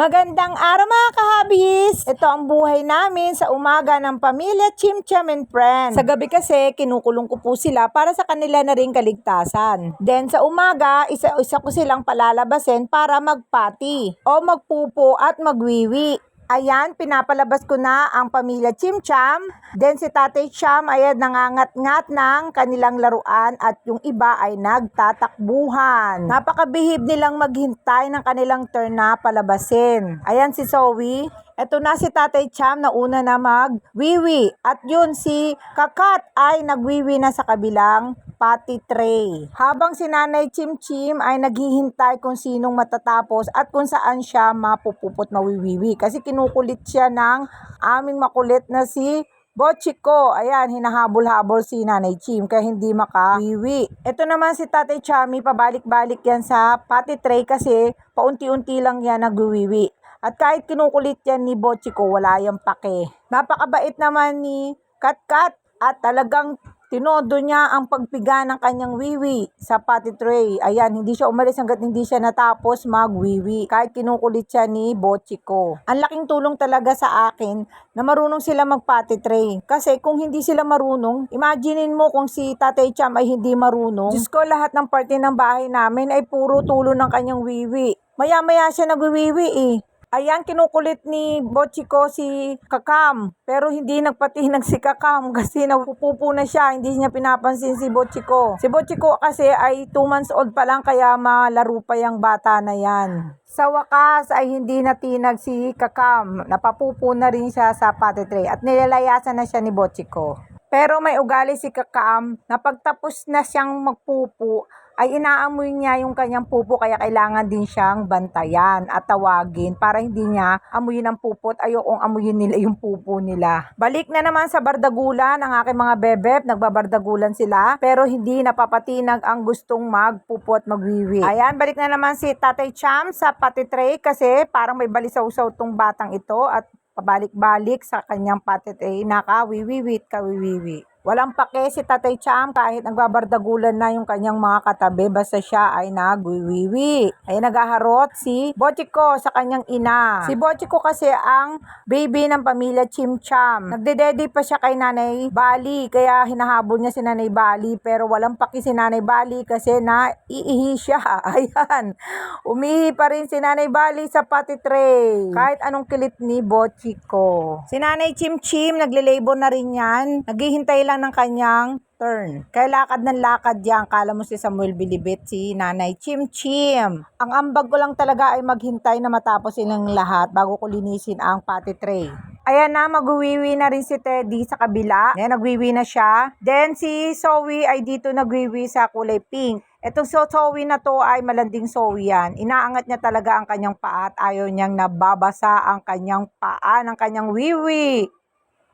Magandang araw mga kahabis! Ito ang buhay namin sa umaga ng pamilya Chimcham and Friends. Sa gabi kasi, kinukulong ko po sila para sa kanila na rin kaligtasan. Then sa umaga, isa-isa ko silang palalabasin para magpati o magpupo at magwiwi. Ayan, pinapalabas ko na ang pamilya Chimcham. Then si Tatay Cham ay nangangat-ngat ng kanilang laruan at yung iba ay nagtatakbuhan. Napakabihib nilang maghintay ng kanilang turn na palabasin. Ayan si Zoe. Eto na si Tatay Cham na una na magwiwi. At yun si Kakat ay nagwiwi na sa kabilang pati tray. Habang si Nanay Chim Chim ay naghihintay kung sinong matatapos at kung saan siya mapupupot mawiwiwi. Kasi kinukulit siya ng aming makulit na si Bochiko, ayan, hinahabol-habol si Nanay Chim kaya hindi makawiwi. Ito naman si Tatay Chami, pabalik-balik yan sa pati tray kasi paunti-unti lang yan nagwiwiwi. At kahit kinukulit yan ni Bochiko, wala yung pake. Napakabait naman ni Katkat at talagang tinodo niya ang pagpiga ng kanyang wiwi sa pati tray. Ayan, hindi siya umalis hanggat hindi siya natapos magwiwi. Kahit kinukulit siya ni Bochiko. Ang laking tulong talaga sa akin na marunong sila magpati tray. Kasi kung hindi sila marunong, imaginein mo kung si Tatay Cham ay hindi marunong. Diyos ko, lahat ng parte ng bahay namin ay puro tulo ng kanyang wiwi. Maya-maya siya nagwiwiwi eh. Ayan, kinukulit ni Bochiko si Kakam. Pero hindi nagpatinag si Kakam kasi napupupo na siya. Hindi niya pinapansin si Bochiko. Si Bochiko kasi ay 2 months old pa lang kaya malaro pa yung bata na yan. Sa wakas ay hindi natinag si Kakam. Napapupo na rin siya sa pati tray at nilalayasan na siya ni Bochiko. Pero may ugali si Kakam na pagtapos na siyang magpupo ay inaamoy niya yung kanyang pupo kaya kailangan din siyang bantayan at tawagin para hindi niya amuyin ang pupo at ayokong amuyin nila yung pupo nila. Balik na naman sa bardagulan ang aking mga bebep, nagbabardagulan sila pero hindi napapatinag ang gustong magpupo at magwiwi. Ayan, balik na naman si Tatay Cham sa pati tray kasi parang may balisaw-saw tong batang ito at pabalik-balik sa kanyang pati tray nakawiwiwit kawiwiwi. Walang pake si Tatay Cham kahit nagbabardagulan na yung kanyang mga katabi basta siya ay nagwiwiwi. Ay nagaharot si Bochiko sa kanyang ina. Si Bochiko kasi ang baby ng pamilya Chim Cham. Nagdedede pa siya kay Nanay Bali kaya hinahabol niya si Nanay Bali pero walang paki si Nanay Bali kasi naiihi siya. Ayan. Umihi pa rin si Nanay Bali sa pati tray. Kahit anong kilit ni Bochiko. Si Nanay Chim Chim nagle-labor na rin yan. Naghihintay lang ng kanyang turn. Kaya lakad ng lakad yan. Kala mo si Samuel Bilibit, si Nanay Chim Chim. Ang ambag ko lang talaga ay maghintay na matapos silang lahat bago ko linisin ang pati tray. Ayan na, magwiwi na rin si Teddy sa kabila. Ayan, nagwiwi na siya. Then si Zoe ay dito nagwiwi sa kulay pink. Itong so Zoe na to ay malanding Zoe yan. Inaangat niya talaga ang kanyang paa at ayaw niyang nababasa ang kanyang paa ng kanyang wiwi.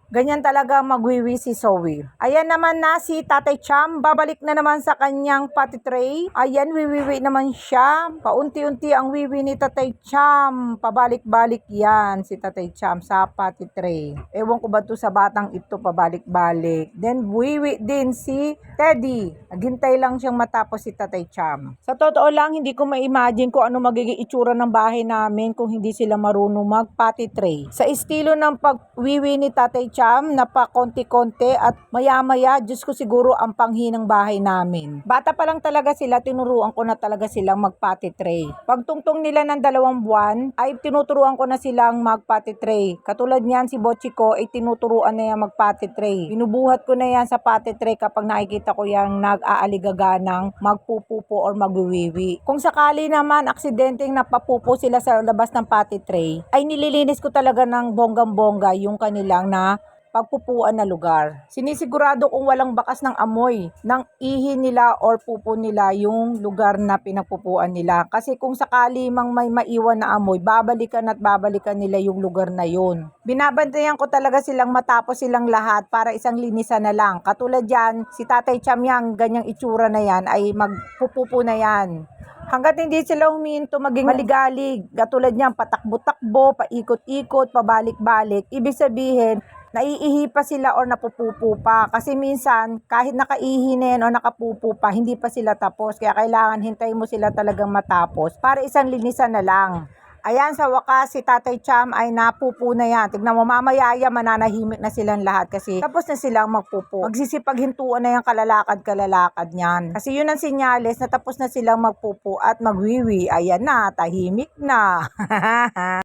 Ganyan talaga magwiwi si Zoe. Ayan naman na si Tatay Cham. Babalik na naman sa kanyang pati tray. Ayan, wiwiwi naman siya. Paunti-unti ang wiwi ni Tatay Cham. Pabalik-balik yan si Tatay Cham sa pati tray. Ewan ko ba to sa batang ito pabalik-balik. Then wiwi din si Teddy. Naghintay lang siyang matapos si Tatay Cham. Sa totoo lang, hindi ko ma-imagine kung ano magiging itsura ng bahay namin kung hindi sila marunong mag-pati tray. Sa estilo ng pagwiwi ni Tatay Cham na pa konti-konti at maya-maya, Diyos ko siguro ang panghinang bahay namin. Bata pa lang talaga sila, tinuruan ko na talaga silang magpati tray. Pagtungtong nila ng dalawang buwan, ay tinuturuan ko na silang magpati tray. Katulad niyan si Bochiko ay tinuturuan na yan magpati tray. Binubuhat ko na yan sa pati tray kapag nakikita ko yung nag-aaligaga ng magpupupo or magwiwiwi. Kung sakali naman aksidenteng napapupo sila sa labas ng pati tray, ay nililinis ko talaga ng bonggang-bongga yung kanilang na pagpupuan na lugar. Sinisigurado kung walang bakas ng amoy ng ihi nila or pupo nila yung lugar na pinagpupuan nila. Kasi kung sakali mang may maiwan na amoy, babalikan at babalikan nila yung lugar na yun. Binabantayan ko talaga silang matapos silang lahat para isang linisan na lang. Katulad yan, si Tatay Cham yang ganyang itsura na yan ay magpupupo na yan. Hanggat hindi sila huminto maging maligalig, katulad niyan, patakbo-takbo, paikot-ikot, pabalik-balik, ibig sabihin, naiihi pa sila or napupupo pa. Kasi minsan, kahit nakaihi na yan o nakapupo pa, hindi pa sila tapos. Kaya kailangan hintayin mo sila talagang matapos para isang linisan na lang. Ayan, sa wakas, si Tatay Cham ay napupo na yan. Tignan mo, mamayaya, mananahimik na silang lahat kasi tapos na silang magpupo. Magsisipaghintuan na yung kalalakad-kalalakad niyan. Kasi yun ang sinyales na tapos na silang magpupo at magwiwi. Ayan na, tahimik na.